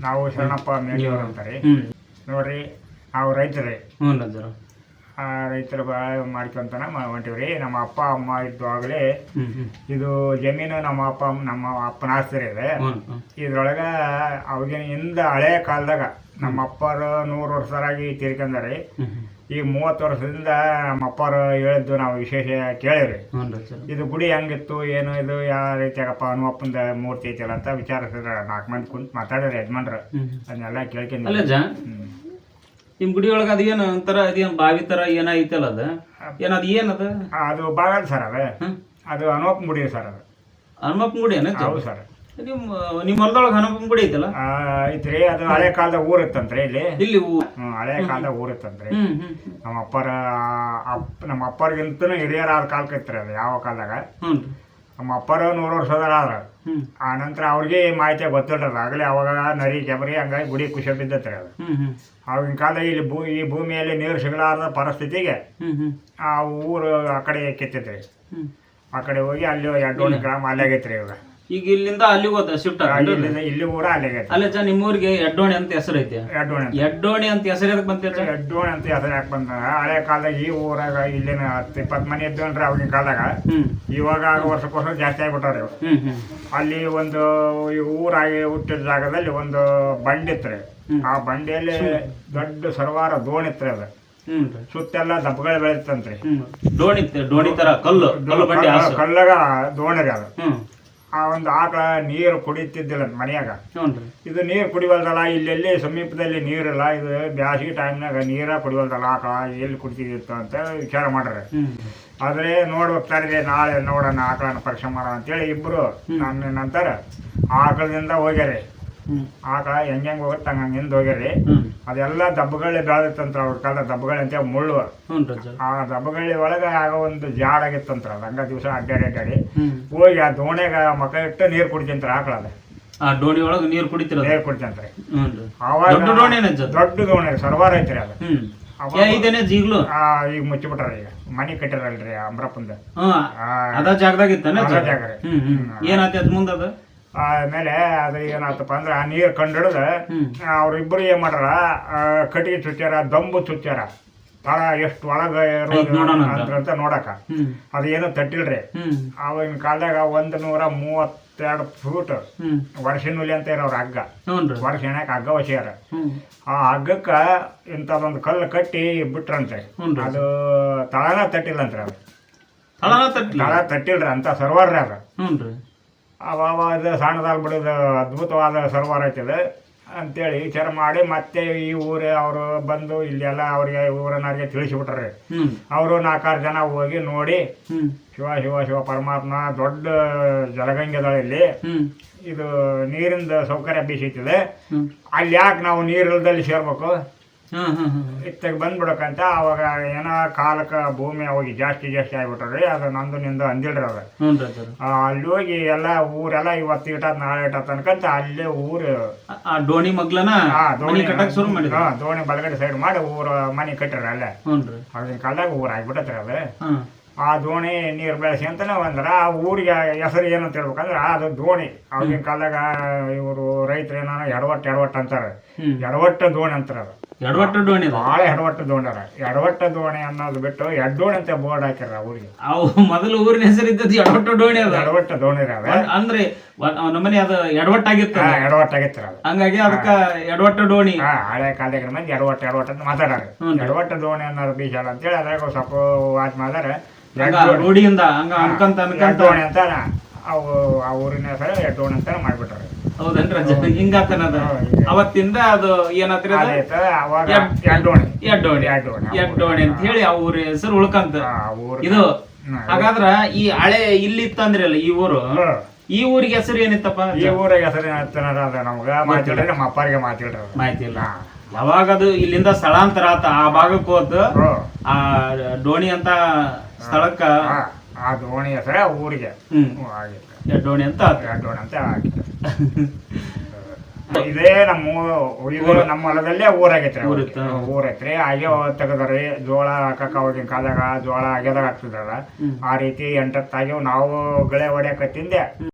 ನಾವು ಶರಣಪ್ಪ ಮೇಲಿಯವರು ಅಂತಾರೆ. ನೋಡ್ರಿ ನಾವು ರೈತರೇ. ಹ್ಞೂ ರೈತರು ಭಾಳ ಮಾಡ್ಕೊಂತಾನೆ ಹೊಂಟಿವ್ರಿ. ನಮ್ಮ ಅಪ್ಪ ಅಮ್ಮ ಇದ್ದಾಗಲೇ ಇದು ಜಮೀನು ನಮ್ಮ ಅಪ್ಪ ಅಮ್ಮ- ನಮ್ಮ ಅಪ್ಪನ ಆಸ್ತಿ ಇದೆ ಇದ್ರೊಳಗ ಅವಾಗಿನಿಂದ ಹಳೆ ಕಾಲದಾಗ ನಮ್ಮ ಅಪ್ಪರು ನೂರು ವರ್ಷರಾಗಿ ತೀರ್ಕೊಂಡಾರಿ ಈ ಮೂವತ್ತು ವರ್ಷದಿಂದ ನಮ್ಮ ಅಪ್ಪರು ಹೇಳಿದ್ದು ನಾವು ವಿಶೇಷ ಕೇಳಿವ್ರಿ. ಇದು ಗುಡಿ ಹೆಂಗಿತ್ತು ಏನು ಇದು ಯಾವ ರೀತಿಯಾಗಪ್ಪ ಹನುಮಪ್ಪಂದ ಮೂರ್ತಿ ಐತಿಲ್ಲ ಅಂತ ವಿಚಾರಿಸಿದ್ರ ನಾಲ್ಕು ಮಂದಿ ಕುಂತು ಮಾತಾಡ್ರಿ ಯಜಮಾನ್ರು. ಅದನ್ನೆಲ್ಲ ಕೇಳ್ಕೊಂಡು ನಿಮ್ಮ ಗುಡಿ ಒಳಗೆ ಅದೇನು ಒಂಥರ ಅದೇನು ಬಾವಿ ಥರ ಏನೈತಲ್ಲ ಅದು? ಏನ ಅದು ಏನದ ಅದು? ಬಾಗಲ್ ಸರ್ ಅದ. ಅದು ಹನುಮಪ್ಪನ ಗುಡಿ ಸರ್ ಅದು. ಹನುಮಪ್ಪನ ಗುಡಿ ಏನ ಹೌದು ಸರ್. ನಿಮ್ಮ ನಿಮ್ಮ ಹೊಲದೊಳಗೆ ಹನುಮಪ್ಪನ ಗುಡಿ ಐತಲ್ಲ? ಐತ್ರಿ ಅದು ಹಳೆ ಕಾಲದ ಊರ್ ಇತ್ತಂತ್ರಿ ಇಲ್ಲಿ. ಇಲ್ಲಿ ಹಳೆ ಕಾಲದ ಊರ್ ಇತ್ತಂತ್ರಿ. ನಮ್ಮ ಅಪ್ಪರ ಅಪ್ಪ ನಮ್ಮ ಅಪ್ಪರಿಗಿಂತನೂ ಹಿರಿಯರಾದ ಕಾಲಕ್ಕೆ ಇತ್ರಿ ಅದು ಯಾವ ಕಾಲದಾಗ. ಹ್ಞೂ ನಮ್ಮ ಅಪ್ಪರ ನೂರು ವರ್ಷದವ್ರು ಆದ್ರ. ಆ ನಂತರ ಅವ್ರಿಗೆ ಮಾಹಿತಿ ಗೊತ್ತಿಲ್ಲ ಆಗಲೇ ಅವಾಗ ನರಿ ಕೆಬರಿ ಹಂಗಾಗಿ ಗುಡಿ ಖುಷಿ ಬಿದ್ದತ್ರಿ ಅದು. ಆಗಿನ ಕಾಲದಾಗ ಇಲ್ಲಿ ಭೂ ಈ ಭೂಮಿಯಲ್ಲಿ ನೀರು ಸಿಗಲಾರದ ಪರಿಸ್ಥಿತಿಗೆ ಆ ಊರು ಆ ಕಡೆ ಕೆತ್ತೈತ್ರಿ ಆ ಕಡೆ ಹೋಗಿ ಅಲ್ಲಿ ಎರಡು ಗ್ರಾಮ ಅಲ್ಲಿ ಆಗೈತ್ರಿ ಇವಾಗ. ಈಗ ಇಲ್ಲಿಂದ ಅಲ್ಲಿಗೆ ಹೋದ ಶಿಫ್ಟ್ ಅಲ್ಲಿ ಇಲ್ಲಿಂದ ಇಲ್ಲಿ ಊರ ಅಲ್ಲಿಗೆ ಅಲ್ಲ ಅಜ್ಜ ನಿಮ್ಮೂರಿಗೆ ಎಡ್ಡೋಣಿ ಅಂತ ಹೆಸರು ಐತೆ. ಎಡ್ಡೋಣಿ ಎಡ್ಡೋಣಿ ಅಂತ ಹೆಸರು ಎದಕ್ಕೆ ಬಂತ ಎಡ್ಡೋಣಿ ಅಂತ ಹೆಸರು ಯಾಕೆ ಬಂದ ಹಳೆ ಕಾಲದಾಗ ಈ ಊರಾಗ ಇಲ್ಲಿನ ಹತ್ತು ಇಪ್ಪತ್ತು ಮನೆ ಇದ್ದವನ್ರಿ ಅವಾಗಿನ ಕಾಲದಾಗ. ಇವಾಗ ವರ್ಷಕ್ಕೋಸ್ಕರ ಜಾಸ್ತಿ ಆಗಿಬಿಟ್ಟಾರೆ ಅಲ್ಲಿ ಒಂದು ಈ ಊರಾಗಿ ಹುಟ್ಟಿದ ಜಾಗದಲ್ಲಿ ಒಂದು ಬಂಡಿ ಇತ್ತು. ಆ ಬಂಡಿಯಲ್ಲಿ ದೊಡ್ಡ ಸರ್ವಾರ ದೋಣಿ ಇತ್ತು ಅದು. ಸುತ್ತೆಲ್ಲ ದಬ್ಬಗಳು ಬೆಳೀತಂತ್ರಿ ದೋಣಿ ಡೋಣಿ ತರ ಕಲ್ಲು. ಕಲ್ಲು ಬಂಡಿ ಕಲ್ಲಗ ದೋಣಿ ಅದು. ಆ ಒಂದು ಆಕಳ ನೀರು ಕುಡಿತಿದ್ದಿಲ್ಲ ಮನೆಯಾಗ. ಹ್ಞೂ ಇದು ನೀರು ಕುಡಿವಲ್ದಲ್ಲ ಇಲ್ಲೆಲ್ಲಿ ಸಮೀಪದಲ್ಲಿ ನೀರಿಲ್ಲ ಇದು ಬ್ಯಾಸಿಗೆ ಟೈಮ್ನಾಗ ನೀರ ಕುಡಿವಲ್ದಲ್ಲ ಆಕಳ ಎಲ್ಲಿ ಕುಡಿತಿದ್ದಿತ್ತು ಅಂತ ವಿಚಾರ ಮಾಡ್ರೆ. ಆದರೆ ಆದ್ರೆ ನೋಡ್ಬೇಕು ನಾಳೆ ನೋಡೋಣ ಆಕಳನ್ನ ಪರೀಕ್ಷೆ ಮಾಡೋಣ ಅಂತೇಳಿ ಇಬ್ಬರು ನನ್ನ ನಂತರ ಆಕಳದಿಂದ ಹೋಗ್ಯಾರಿ. ಆಕಳ ಹೆಂಗ್ ಹೆಂಗ್ ಹೋಗುತ್ತೆ ಹಂಗ ಹಿಂದೆ ಹೋಗ್ಯಾರಿ. ಹ್ಮ್. ಅದೆಲ್ಲ ದಬ್ಬಗಳೇ ಬೆಳೆದಿತ್ತಂತ್ರ ಅವ್ರ ಕಾಲದ ದಬ್ಬಗಳಂತೆ ಮುಳ್ಳು ಹ್ಞೂ ರೀ ಅಜ್ಜ ಆ ದಬ್ಬಗಳಿ ಒಳಗೆ ಆಗ ಒಂದು ಜಾಡ್ ಆಗಿತ್ತಂತ್ರ ಹಂಗ ದಿವಸ ಅಡ್ಡಾಡಿ ಅಡ್ಡಾಡಿ ಹೋಗಿ ಆ ದೋಣಿಯಾಗ ಮಕ ಇಟ್ಟು ನೀರು ಕುಡಿತಂತ್ರ ಆಕಳದ ಆ ದೋಣಿ ಒಳಗೆ ನೀರು ಕುಡಿತಿರ ನೀರು ಕುಡಿತಂತ್ರಿ. ಅವಾಗ ದೊಡ್ಡ ಏನಜ್ಜ ದೊಡ್ಡ ದೋಣಿ ಸರ್ವಾರ ಐತ್ರಿ ಅದು. ಇದೇನೆ ಜೀಗ್ಲು? ಈಗ ಮುಚ್ಚಿಬಿಟ್ರ ಈಗ. ಮನಿ ಕಟ್ಟಿರಲ್ರಿ ಅಮ್ರಪ್ಪಂದ. ಅದ ಜಾಗದಾಗ ಇತ್ತಾನೆ ಜಾಗ ರೀ. ಅದ್ ಮುಂದದ ಆಮೇಲೆ ಅದು ಏನಾಯ್ತಪ್ಪ ಅಂದ್ರೆ ಆ ನೀರು ಕಂಡಿಡಿದ ಅವ್ರಿಬ್ರು ಏನ್ ಮಾಡ್ಯಾರ ಕಟ್ಟಿಗೆ ಚುಚ್ಚಾರ ದಂಬು ಚುಚ್ಚಾರ ತಳ ಎಷ್ಟು ಒಳಗೆ ಅಂತ. ಅಂತ ನೋಡಕ. ಅದೇನು ತಟ್ಟಿಲ್ರಿ. ಅವಾಗಿನ ಕಾಲದಾಗ ಒಂದು ನೂರ ಮೂವತ್ತೆರಡು ಫೂಟ್ ಹ್ಮ್. ವರ್ಷ ನುಲಿ ಅಂತ ಇರೋರು ಹಗ್ಗ. ವರ್ಷ ಹೆಣಕ್ ಹಗ್ಗ ವಶಿಯಾರ. ಆ ಹಗ್ಗಕ್ಕ ಇಂಥದೊಂದು ಕಲ್ಲು ಕಟ್ಟಿ ಬಿಟ್ರಂತೆ. ಅದು ತಳನ ತಟ್ಟಿಲ್ಲ ಅದು. ತಟ್ಲಿ ತಳ ತಟ್ಟಿಲ್ರಿ ಅಂತ ಸರ್ವರ್ ರೀ ಅದು ಅದು ಸಣ್ಣದಾಗಿ ಬಿಡೋದು ಅದ್ಭುತವಾದ ಸರೋವರ ಐತದ. ಅಂತೇಳಿ ವಿಚಾರ ಮಾಡಿ ಮತ್ತೆ ಈ ಊರೇ ಅವರು ಬಂದು ಇಲ್ಲೆಲ್ಲ ಅವ್ರಿಗೆ ಊರನ್ನವ್ರಿಗೆ ತಿಳಿಸಿಬಿಟ್ರೆ. ಅವರು ನಾಲ್ಕಾರು ಜನ ಹೋಗಿ ನೋಡಿ ಶಿವ ಶಿವ ಶಿವ ಪರಮಾತ್ಮ ದೊಡ್ಡ ಜಲಗಂಗೆದಳ ಇಲ್ಲಿ. ಇದು ನೀರಿಂದ ಸೌಕರ್ಯ ಬೀಸಿತಿದೆ ಅಲ್ಲಿ ಯಾಕೆ ನಾವು ನೀರಿಲ್ದಲ್ಲಿ ಸೇರ್ಬೇಕು? ಇತ್ತಾಗ ಬಂದ್ಬಿಡಕಂತ ಅವಾಗ ಏನೋ ಕಾಲಕ್ಕೆ ಭೂಮಿ ಅವಾಗ ಜಾಸ್ತಿ ಜಾಸ್ತಿ ಆಗ್ಬಿಟ್ರಿ ಅದು ನಂದು ನಿಂದು ಅಂದಿಲ್ರಿ ಅದ. ಅಲ್ಲಿ ಹೋಗಿ ಎಲ್ಲ ಊರೆಲ್ಲ ಇವತ್ತು ಇಟ್ಟ ನಾಳೆ ಇಟ್ಟ ತನಕಂತ ಅಲ್ಲೇ ಊರು. ಆ ಡೋಣಿ ಮಗ್ಲನ ದೋಣಿ ಬಲಗಡೆ ಸೈಡ್ ಮಾಡಿ ಊರು ಮನೆ ಕಟ್ಟಿರ ಅಲ್ಲೇ. ಆಗಿನ ಕಾಲದಾಗ ಊರು ಆಗ್ಬಿಟ್ಟತ್ರಿ ಅದು. ಆ ದೋಣಿ ನೀರು ಬೆಳೆಸಿ ಅಂತಾನೆ ಒಂದ್ರ ಆ ಊರಿಗೆ ಹೆಸರು ಏನು ಅಂತ ಹೇಳ್ಬೇಕಂದ್ರೆ ಅದು ದೋಣಿ. ಆಗಿನ ಕಾಲದಾಗ ಇವರು ರೈತರು ಏನೋ ಎಡವಟ್ಟು ಎಡವಟ್ಟು ಅಂತಾರೆ. ಎಡವಟ್ಟು ದೋಣಿ ಅಂತಾರೆ ಅದು. ಎಡವಟ್ಟು ದೋಣಿ ಭಾಳ ಎಡವಟ್ಟ ದೋಣಿ ಎಡವಟ್ಟ ದೋಣಿ ಅನ್ನೋದು ಬಿಟ್ಟು ಎಡ್ಡೋಣಿ ಅಂತ ಬೋರ್ಡ್ ಹಾಕ್ಯಾರ ಊರಿಗೆ. ಅವು ಮೊದಲು ಊರಿನ ಹೆಸರು ಇದ್ದದ್ದು ಎಡವಟ್ಟು ಡೋಣಿ ಅದ. ಎಡವಟ್ಟ ದೋಣಿ ಅಂದ್ರೆ ನಮ್ಮನೆ ಅದು ಎಡವಟ್ಟಾಗಿತ್ತು ಹಾ ಎಡವಟ್ಟು ಆಗೈತ್ರಿ ಹಂಗಾಗಿ ಅದಕ್ಕ ಎಡವಟ್ಟ ದೋಣಿ. ಹಳೆ ಕಾಲದಾಗ ಮಂದಿ ಎಡವಟ್ಟ ಎಡವಟ್ಟ ಅಂತ ಮಾತಾಡಾರ. ಎಡವಟ್ಟ ದೋಣಿ ಅನ್ನೋದು ಬೀಜ ಅಂತೇಳಿ ಅದ್ರಾಗ ಸ್ವಲ್ಪ ವಾಚ್ ಮಾಡಿದ್ರೆ. ಹಂಗ ರೂಢಿಯಿಂದ ಹಂಗ ಅನ್ಕಂತ ಅನ್ಕಂತ. ದೋಣಿ ಅಂತ ಅವು ಆ ಊರಿನ ಹೆಸರು ಎಡ್ಡೋಣಿ ಅಂತ ಮಾಡ್ಬಿಟ್ರಿ. ಹೌದನ್ರಿ ಹಿಂಗಾತನದ ಅವತ್ತಿಂದ ಅದು ಏನತ್ರಿ ಅವಾಗ ಎಡ್- ಎಡ್ಡೋಣಿ. ಎಡ್ಡೋಣಿ. ಎಡ್ಡೋಣಿ. ಎಡ್ಡೋಣಿ ಅಂತ ಹೇಳಿ ಆ ಊರ ಹೆಸರು ಉಳ್ಕಂತ. ಇದು. ಹಾಗಾದ್ರ ಈ ಹಳೆ ಇಲ್ಲಿ ಇತ್ತಂದ್ರಲ್ಲ ಈ ಊರು? ಈ ಊರಿಗೆ ಹೆಸರು ಏನಿತ್ತಪ್ಪ ಈ ಊರಿಗೆ ಹೆಸರು ಏನಂತಾರ ಅದ ನಮ್ಗ ಮಾತಾಡ್ರಿ ನಮ್ಮ ಅಪ್ಪರಿಗೆ ಮಾತಿಲ್ರಿ ಅದು. ಮಾಹಿತಿ ಇಲ್ಲ ಯಾವಾಗ ಅದು ಇಲ್ಲಿಂದ ಸ್ಥಳಾಂತರ ಆತ? ಆ ಭಾಗಕ್ಕೆ ಹೋದ್ ಆ ಡೋಣಿ ಅಂತ ಸ್ಥಳಕ್ಕ ಆ, ದೋಣಿ ಹೆಸರ ಊರಿಗೆ. ಹ್ಮ್, ಆಗಿತ್ತು ಎಡ್ಡೋಣಿ ಅಂತ ಆತ. ಎಡ್ಡೋಣಿ ಅಂತ ಆಗಿತ್ತು ಇದೇ ನಮ್ಮ ಊ- ಇದು ನಮ್ಮ ಹೊಲದಲ್ಲೇ ಊರಾಗೈತ್ರಿ ಊರಿತ್ತು. ಊರೈತ್ರಿ ಹಾಗೆ ತೆಗದ್ರಿ ಜೋಳ ಹಾಕಕ್ಕ ಅವಾಗಿನ ಕಾಲದಾಗ ಜೋಳ ಆಗ್ಯದಾಗ ಹಾಕ್ತಿದ್ರಲ್ಲ ಹ್ಮ್. ಆ ರೀತಿ ಎಂಟತ್ತಾಗಿ ನಾವು ಗಳೆ ಹೊಡ್ಯಾಕತ್ತಿಂದೆ